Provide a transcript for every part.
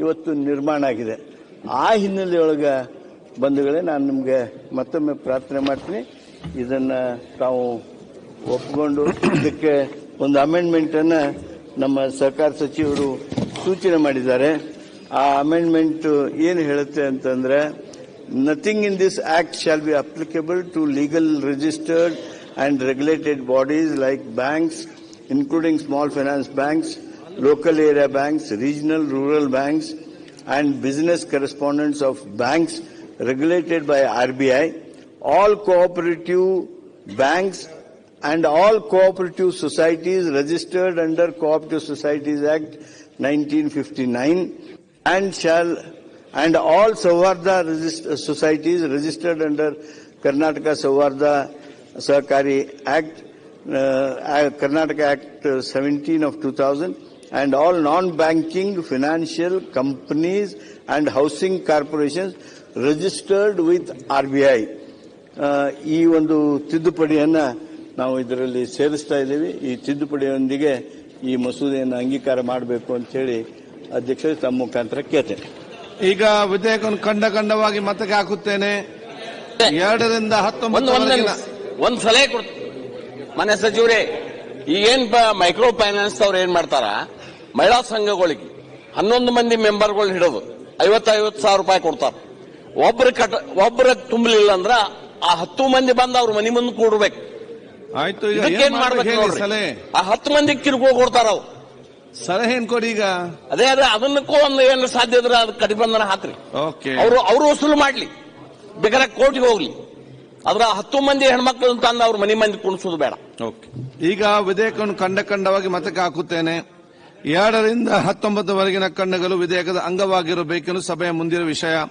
ಇವತ್ತು ನಿರ್ಮಾಣ ಆಗಿದೆ. ಆ ಹಿನ್ನೆಲೆಯೊಳಗೆ ಬಂಧುಗಳೇ ನಾನು ನಿಮಗೆ ಮತ್ತೊಮ್ಮೆ ಪ್ರಾರ್ಥನೆ ಮಾಡ್ತೀನಿ. ಇದನ್ನು ತಾವು ಒಪ್ಪಿಕೊಂಡು ಇದಕ್ಕೆ ಒಂದು ಅಮೆಂಡ್ಮೆಂಟನ್ನು ನಮ್ಮ ಸರ್ಕಾರ ಸಚಿವರು ಸೂಚನೆ ಮಾಡಿದ್ದಾರೆ. ಆ ಅಮೆಂಡ್ಮೆಂಟ್ ಏನು ಹೇಳುತ್ತೆ ಅಂತಂದ್ರೆ nothing in this act shall be applicable to legal registered and regulated bodies like banks including small finance banks, local area banks, regional rural banks, and business correspondents of banks regulated by RBI, all cooperative banks and all cooperative societies registered under Cooperative Societies Act 1959 and shall and all Savarda societies registered under Karnataka Savarda Sahakari Act uh, Karnataka Act uh, 17 of 2000 and all non-banking financial companies and housing corporations registered with RBI. ಐ ಈ ಒಂದು ತಿದ್ದುಪಡಿಯನ್ನು ನಾವು ಇದರಲ್ಲಿ ಸೇರಿಸ್ತಾ ಇದ್ದೀವಿ. ಈ ತಿದ್ದುಪಡಿಯೊಂದಿಗೆ ಈ ಮಸೂದೆಯನ್ನು ಅಂಗೀಕಾರ ಮಾಡಬೇಕು ಅಂತ ಹೇಳಿ ಅಧ್ಯಕ್ಷರು ತಮ್ಮ ಮುಖಾಂತರ ಕೇಳ್ತೇನೆ. ಈಗ ವಿಧೇಯಕವನ್ನು ಖಂಡ ಖಂಡವಾಗಿ ಮತಕ್ಕೆ ಹಾಕುತ್ತೇನೆ. ಎರಡರಿಂದ ಹತ್ತೊಂಬತ್ತು ಒಂದ್ ಸಲಹೆ ಕೊಡ್ತೀನಿ. ಮನೆ ಸಚಿವರೇ ಈಗೇನ್ ಮೈಕ್ರೋ ಫೈನಾನ್ಸ್ ಅವ್ರು ಏನ್ ಮಾಡ್ತಾರ? ಮಹಿಳಾ ಸಂಘಗಳಿಗೆ ಹನ್ನೊಂದು ಮಂದಿ ಮೆಂಬರ್ಗಳು ಹಿಡಿದು ಐವತ್ತೈವತ್ತು ಐವತ್ತು ಸಾವಿರ ರೂಪಾಯಿ ಕೊಡ್ತಾರ. ಒಬ್ರ ಕಟ್ ಒಬ್ರ ತುಂಬಲಿಲ್ಲ ಅಂದ್ರ ಆ ಹತ್ತು ಮಂದಿ ಬಂದ ಅವ್ರ ಮನಿ ಮುಂದೆ ಕೂಡ್ಬೇಕು ಆಯ್ತು ಏನ್ ಮಾಡ್ಬೇಕು ಸಲಹೆ? ಆ ಹತ್ತು ಮಂದಿ ಕಿರುಕುಳ ಕೊಡ್ತಾರ ಅವ್ರು. ಸಲಹೆ ಏನ್ ಕೊಡಿ ಈಗ? ಅದೇ ಅದೇ ಅದನ್ನಕ್ಕೂ ಒಂದು ಏನ್ ಸಾಧ್ಯ ಇದ್ರೆ ಅದು ಕಟಿಬಂಧನ ಹಾಕ್ರಿ. ಅವರು ಅವರು ವಸೂಲು ಮಾಡ್ಲಿ. ಬೇಕಾದ್ರೆ ಕೋರ್ಟ್ಗೆ ಹೋಗ್ಲಿ. ಅದ್ರ ಹತ್ತು ಮಂದಿ ಹೆಣ್ಮಕ್ಳು ತಂದು ಅವ್ರ ಮನಿ ಮಂದಿ ಕುಣಿಸೋದು ಬೇಡ. ಓಕೆ. ಈಗ ವಿಧೇಯಕವನ್ನು ಕಂಡ ಕಂಡವಾಗಿ ಮತಕ್ಕೆ ಹಾಕುತ್ತೇನೆ. ಎರಡರಿಂದ ಹತ್ತೊಂಬತ್ತುವರೆಗಿನ ಕಣ್ಣುಗಳು ವಿಧೇಯಕದ ಅಂಗವಾಗಿರಬೇಕೆಂದು ಸಭೆಯ ಮುಂದಿನ ವಿಷಯ.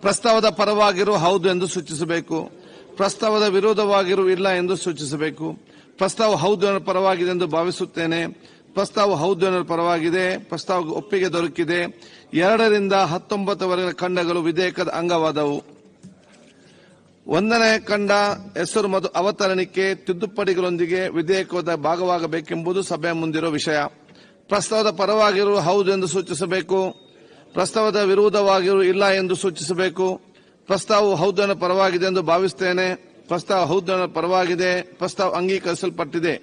ಪ್ರಸ್ತಾವದ ಪರವಾಗಿರು ಹೌದು ಎಂದು ಸೂಚಿಸಬೇಕು. ಪ್ರಸ್ತಾವದ ವಿರೋಧವಾಗಿರು ಇಲ್ಲ ಎಂದು ಸೂಚಿಸಬೇಕು. ಪ್ರಸ್ತಾವ ಹೌದು ಎನ್ನುವ ಪರವಾಗಿದೆ ಎಂದು ಭಾವಿಸುತ್ತೇನೆ. ಪ್ರಸ್ತಾವ ಹೌದು ಎನ್ನುವ ಪರವಾಗಿದೆ. ಪ್ರಸ್ತಾವ ಒಪ್ಪಿಗೆ ದೊರಕಿದೆ. ಎರಡರಿಂದ ಹತ್ತೊಂಬತ್ತುವರೆಗಿನ ಖಂಡಗಳು ವಿಧೇಯಕದ ಅಂಗವಾದವು. ಒಂದನೇ ಖಂಡ ಹೆಸರು ಮತ್ತು ಅವತರಣಿಕೆ ತಿದ್ದುಪಡಿಗಳೊಂದಿಗೆ ವಿಧೇಯಕದ ಭಾಗವಾಗಬೇಕೆಂಬುದು ಸಭೆಯ ಮುಂದಿರುವ ವಿಷಯ. ಪ್ರಸ್ತಾವದ ಪರವಾಗಿರು ಹೌದು ಎಂದು ಸೂಚಿಸಬೇಕು. ಪ್ರಸ್ತಾವದ ವಿರೋಧವಾಗಿರು ಇಲ್ಲ ಎಂದು ಸೂಚಿಸಬೇಕು. ಪ್ರಸ್ತಾವವು ಹೌದನ ಪರವಾಗಿದೆ ಎಂದು ಭಾವಿಸುತ್ತೇನೆ ಪ್ರಸ್ತಾವ ಹೌದನ ಪರವಾಗಿದೆ, ಪ್ರಸ್ತಾವ ಅಂಗೀಕರಿಸಲ್ಪಟ್ಟಿದೆ.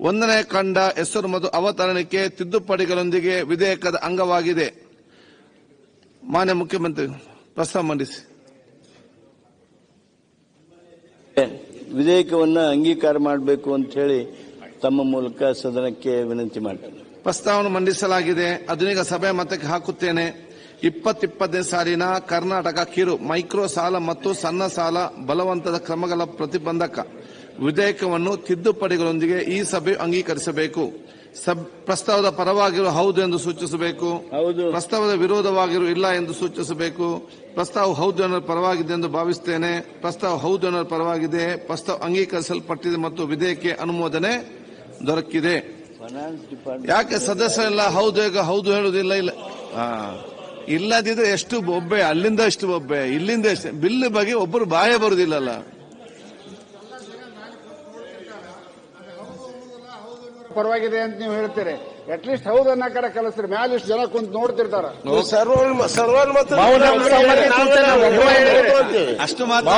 ಒಂದನೇ ಕಂಡ ಹೆಸರು ಮತ್ತು ಅವತರಣಿಕೆ ತಿದ್ದುಪಡಿಗಳೊಂದಿಗೆ ವಿಧೇಯಕದ ಅಂಗವಾಗಿದೆ. ಮಾನ್ಯ ಮುಖ್ಯಮಂತ್ರಿ, ಪ್ರಸ್ತಾವ ಮಂಡಿಸಿ. ವಿಧೇಯಕವನ್ನು ಅಂಗೀಕಾರ ಮಾಡಬೇಕು ಅಂತ ಹೇಳಿ ತಮ್ಮ ಮೂಲಕ ಸದನಕ್ಕೆ ವಿನಂತಿ ಮಾಡ್ತೇನೆ. ಪ್ರಸ್ತಾವನೆ ಮಂಡಿಸಲಾಗಿದೆ. ಅದನ್ನೀಗ ಸಭೆ ಮತಕ್ಕೆ ಹಾಕುತ್ತೇನೆ. ಇಪ್ಪತ್ತಿಪ್ಪತ್ತನೇ ಸಾಲಿನ ಕರ್ನಾಟಕ ಕಿರು ಮೈಕ್ರೋ ಸಾಲ ಮತ್ತು ಸಣ್ಣ ಸಾಲ ಬಲವಂತದ ಕ್ರಮಗಳ ಪ್ರತಿಬಂಧಕ ವಿಧೇಯಕವನ್ನು ತಿದ್ದುಪಡಿಗಳೊಂದಿಗೆ ಈ ಸಭೆ ಅಂಗೀಕರಿಸಬೇಕು. ಸಬ್- ಪ್ರಸ್ತಾವದ ಪರವಾಗಿರುವ ಹೌದು ಎಂದು ಸೂಚಿಸಬೇಕು. ಹೌದು. ಪ್ರಸ್ತಾವದ ವಿರೋಧವಾಗಿರು ಇಲ್ಲ ಎಂದು ಸೂಚಿಸಬೇಕು. ಪ್ರಸ್ತಾವ ಹೌದು ಎನ್ನುವ ಪರವಾಗಿದೆ ಎಂದು ಭಾವಿಸುತ್ತೇನೆ. ಪ್ರಸ್ತಾವ ಹೌದು ಎನ್ನುವ ಪರವಾಗಿದೆ. ಪ್ರಸ್ತಾವ ಅಂಗೀಕರಿಸಲ್ಪಟ್ಟಿದೆ ಮತ್ತು ವಿಧೇಯಕ್ಕೆ ಅನುಮೋದನೆ ದೊರಕಿದೆ. ಯಾಕೆ ಸದಸ್ಯರೆಲ್ಲ ಹೌದು ಈಗ ಹೌದು ಹೇಳುದಿಲ್ಲ ಇಲ್ಲ. ಹಾ. ಇಲ್ಲದಿದ್ರೆ ಎಷ್ಟು ಒಬ್ಬೆ ಅಲ್ಲಿಂದ ಎಷ್ಟು ಒಬ್ಬೆ ಇಲ್ಲಿಂದ ಎಷ್ಟು? ಬಿಲ್ ಬಗ್ಗೆ ಒಬ್ಬರು ಬಾಯ ಬರುದಿಲ್ಲಲ್ಲ. ಪರವಾಗಿದೆ ಅಂತ ನೀವು ಹೇಳ್ತೀರಿ. ಅಟ್ಲೀಸ್ಟ್ ಹೌದು ಅನ್ನೋ ಕಡೆ ಕಲಿಸ್ರಿ. ಮ್ಯಾಲ ಇಷ್ಟು ಜನ ಕುಂತ ನೋಡ್ತಿರ್ತಾರ. ಅಷ್ಟು ಮಾತ್ರ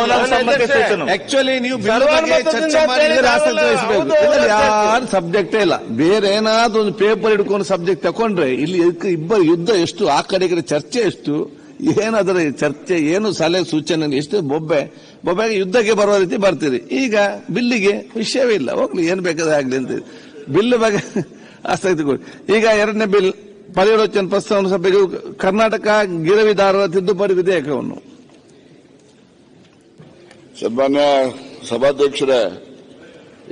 ಆಕ್ಚುಲಿ ನೀವು ಯಾರು ಸಬ್ಜೆಕ್ಟೇ ಇಲ್ಲ. ಬೇರೆ ಏನಾದ್ರೂ ಒಂದು ಪೇಪರ್ ಹಿಡ್ಕೊಂಡು ಸಬ್ಜೆಕ್ಟ್ ತಕೊಂಡ್ರೆ ಇಲ್ಲಿ ಇಬ್ಬರು ಯುದ್ಧ ಎಷ್ಟು ಆ ಕಡೆ ಈ ಕಡೆ ಚರ್ಚೆ ಎಷ್ಟು ಏನಾದ್ರ ಚರ್ಚೆ ಏನು ಸಲಹೆ ಸೂಚನೆ ಎಷ್ಟು ಬೊಬ್ಬೆ ಬೊಬ್ಬೆಗೆ ಯುದ್ಧಕ್ಕೆ ಬರೋ ರೀತಿ ಬರ್ತೀರಿ. ಈಗ ಬಿಲ್ಲಿಗೆ ವಿಷಯವೇ ಇಲ್ಲ. ಹೋಗ್ಲಿ ಏನ್ ಬೇಕಾದ್ರೆ ಆಗ್ಲಿ ಅಂತ. ಬಿಲ್ ಬಗ್ಗೆ ಆಸಕ್ತಿ ಕೊಡಿ ಈಗ ಎರಡನೇ ಬಿಲ್ ಪರ್ಯಾಲೋಚನೆ ಪ್ರಸ್ತಾವನೆ ಸಭೆಗೆ ಕರ್ನಾಟಕ ಗಿರವಿದಾರರ ತಿದ್ದುಪಡಿ ವಿಧೇಯಕವನ್ನು. ಸನ್ಮಾನ್ಯ ಸಭಾಧ್ಯಕ್ಷರೇ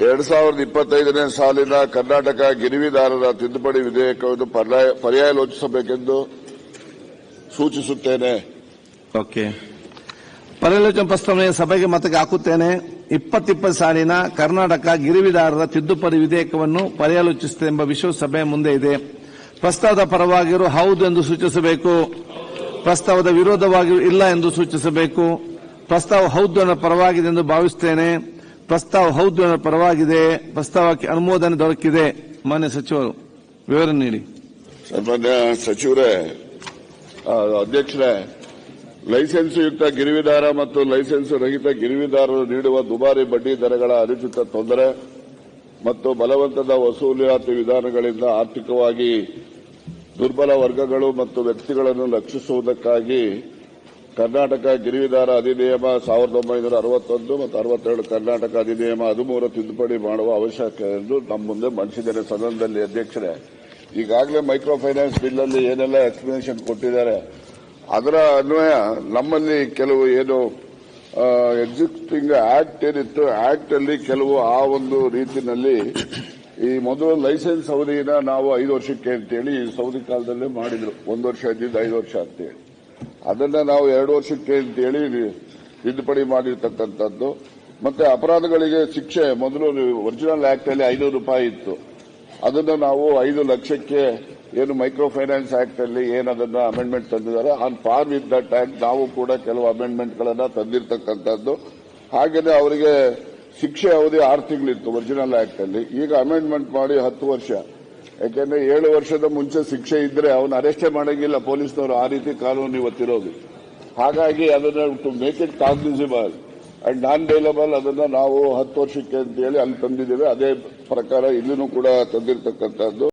ಎರಡ್ ಸಾವಿರದ ಇಪ್ಪತ್ತೈದನೇ ಸಾಲಿನ ಕರ್ನಾಟಕ ಗಿರಿವಿದಾರರ ತಿದ್ದುಪಡಿ ವಿಧೇಯಕವನ್ನು ಪರ್ಯಾಯ ಪರ್ಯಾಲೋಚಿಸಬೇಕೆಂದು ಸೂಚಿಸುತ್ತೇನೆ. ಓಕೆ. ಪರ್ಯಾಲೋಚನೆ ಪ್ರಸ್ತಾವನೆಯ ಸಭೆಗೆ ಮತಕ್ಕೆ ಹಾಕುತ್ತೇನೆ. ಇಪ್ಪತ್ತಿಪ್ಪತ್ತು ಸಾಲಿನ ಕರ್ನಾಟಕ ಗಿರಿವಿದಾರರ ತಿದ್ದುಪಡಿ ವಿಧೇಯಕವನ್ನು ಪರ್ಯಾಲೋಚಿಸುತ್ತದೆ ಎಂಬ ವಿಶ್ವ ಸಭೆ ಮುಂದೆ ಇದೆ. ಪ್ರಸ್ತಾವದ ಪರವಾಗಿರು ಹೌದು ಎಂದು ಸೂಚಿಸಬೇಕು. ಪ್ರಸ್ತಾವದ ವಿರೋಧವಾಗಿರು ಇಲ್ಲ ಎಂದು ಸೂಚಿಸಬೇಕು. ಪ್ರಸ್ತಾವ ಹೌದು ಅನ್ನೋ ಪರವಾಗಿದೆ ಎಂದು ಭಾವಿಸುತ್ತೇನೆ. ಪ್ರಸ್ತಾವ ಹೌದು ಅನ್ನೋ ಪರವಾಗಿದೆ. ಪ್ರಸ್ತಾವಕ್ಕೆ ಅನುಮೋದನೆ ದೊರಕಿದೆ. ಮಾನ್ಯ ಸಚಿವರು ವಿವರಣೆ ನೀಡಿ. ಸಚಿವರೇ ಅಧ್ಯಕ್ಷರೇ ಲೈಸೆನ್ಸ್ ಯುಕ್ತ ಗಿರಿವಿದಾರ ಮತ್ತು ಲೈಸೆನ್ಸ್ ರಹಿತ ಗಿರಿವಿದಾರರು ನೀಡುವ ದುಬಾರಿ ಬಡ್ಡಿ ದರಗಳ ಅನುಚಿತ ತೊಂದರೆ ಮತ್ತು ಬಲವಂತದ ವಸೂಲಾತಿ ವಿಧಾನಗಳಿಂದ ಆರ್ಥಿಕವಾಗಿ ದುರ್ಬಲ ವರ್ಗಗಳು ಮತ್ತು ವ್ಯಕ್ತಿಗಳನ್ನು ರಕ್ಷಿಸುವುದಕ್ಕಾಗಿ ಕರ್ನಾಟಕ ಗಿರಿವಿದಾರ ಅಧಿನಿಯಮ ಸಾವಿರದ ಒಂಬೈನೂರ ಅರವತ್ತೊಂದು ಮತ್ತು ಅರವತ್ತೆರಡು ಕರ್ನಾಟಕ ಅಧಿನಿಯಮ ಹದಿಮೂರು ತಿದ್ದುಪಡಿ ಮಾಡುವ ಅವಶ್ಯಕ ಎಂದು ನಮ್ಮ ಮುಂದೆ ಮಂಡಿಸಿದ್ದಾರೆ ಸದನದಲ್ಲಿ ಅಧ್ಯಕ್ಷರೇ. ಈಗಾಗಲೇ ಮೈಕ್ರೋ ಫೈನಾನ್ಸ್ ಬಿಲ್ ಅಲ್ಲಿ ಏನೆಲ್ಲ ಎಕ್ಸ್ಪ್ಲನೇಷನ್ ಕೊಟ್ಟಿದ್ದಾರೆ ಅದರ ಅನ್ವಯ ನಮ್ಮಲ್ಲಿ ಕೆಲವು ಏನು ಎಕ್ಸಿಸ್ಟಿಂಗ್ ಆಕ್ಟ್ ಏನಿತ್ತು ಆಕ್ಟ್ ಅಲ್ಲಿ ಕೆಲವು ಆ ಒಂದು ರೀತಿಯಲ್ಲಿ ಈ ಮೊದಲು ಲೈಸೆನ್ಸ್ ಅವಧಿನ ನಾವು ಐದು ವರ್ಷಕ್ಕೆ ಅಂತೇಳಿ ಸೌದಿ ಕಾಲದಲ್ಲೇ ಮಾಡಿದ್ರು. ಒಂದು ವರ್ಷ ಇದ್ದಿದ್ದು ಐದು ವರ್ಷ ಅಂತೇಳಿ. ಅದನ್ನ ನಾವು ಎರಡು ವರ್ಷಕ್ಕೆ ಅಂತೇಳಿ ತಿದ್ದುಪಡಿ ಮಾಡಿರ್ತಕ್ಕಂಥದ್ದು. ಮತ್ತೆ ಅಪರಾಧಗಳಿಗೆ ಶಿಕ್ಷೆ, ಮೊದಲು ಒರಿಜಿನಲ್ ಆಕ್ಟ್ ಅಲ್ಲಿ ಐನೂರು ರೂಪಾಯಿ ಇತ್ತು. ಅದನ್ನು ನಾವು ಐದು ಲಕ್ಷಕ್ಕೆ ಏನು ಮೈಕ್ರೋ ಫೈನಾನ್ಸ್ ಆಕ್ಟ್ ಅಲ್ಲಿ ಏನದನ್ನ ಅಮೆಂಡ್ಮೆಂಟ್ ತಂದಿದ್ದಾರೆ on par with that act ನಾವು ಕೂಡ ಕೆಲವು ಅಮೆಂಡ್ಮೆಂಟ್ ಗಳನ್ನ ತಂದಿರತಕ್ಕಂಥದ್ದು. ಹಾಗೆಯೇ ಅವರಿಗೆ ಶಿಕ್ಷೆ ಅವಧಿ ಆರು ತಿಂಗಳಿತ್ತು ಒರಿಜಿನಲ್ ಆಕ್ಟ್ ಅಲ್ಲಿ. ಈಗ ಅಮೆಂಡ್ಮೆಂಟ್ ಮಾಡಿ ಹತ್ತು ವರ್ಷ. ಯಾಕೆಂದ್ರೆ ಏಳು ವರ್ಷದ ಮುಂಚೆ ಶಿಕ್ಷೆ ಇದ್ರೆ ಅವನು ಅರೆಸ್ಟೇ ಮಾಡಂಗಿಲ್ಲ, ಪೊಲೀಸ್ನವರು ಆ ರೀತಿ ಕಾನೂನು ಇವತ್ತಿರೋದು ಹಾಗಾಗಿ ಅದನ್ನ to make it cognisable and non bailable ಅದನ್ನ ನಾವು ಹತ್ತು ವರ್ಷಕ್ಕೆ ಅಂತ ಹೇಳಿ ಅಲ್ಲಿ ತಂದಿದ್ದೇವೆ. ಅದೇ ಪ್ರಕಾರ ಇಲ್ಲಿನೂ ಕೂಡ ತಂದಿರತಕ್ಕಂಥದ್ದು.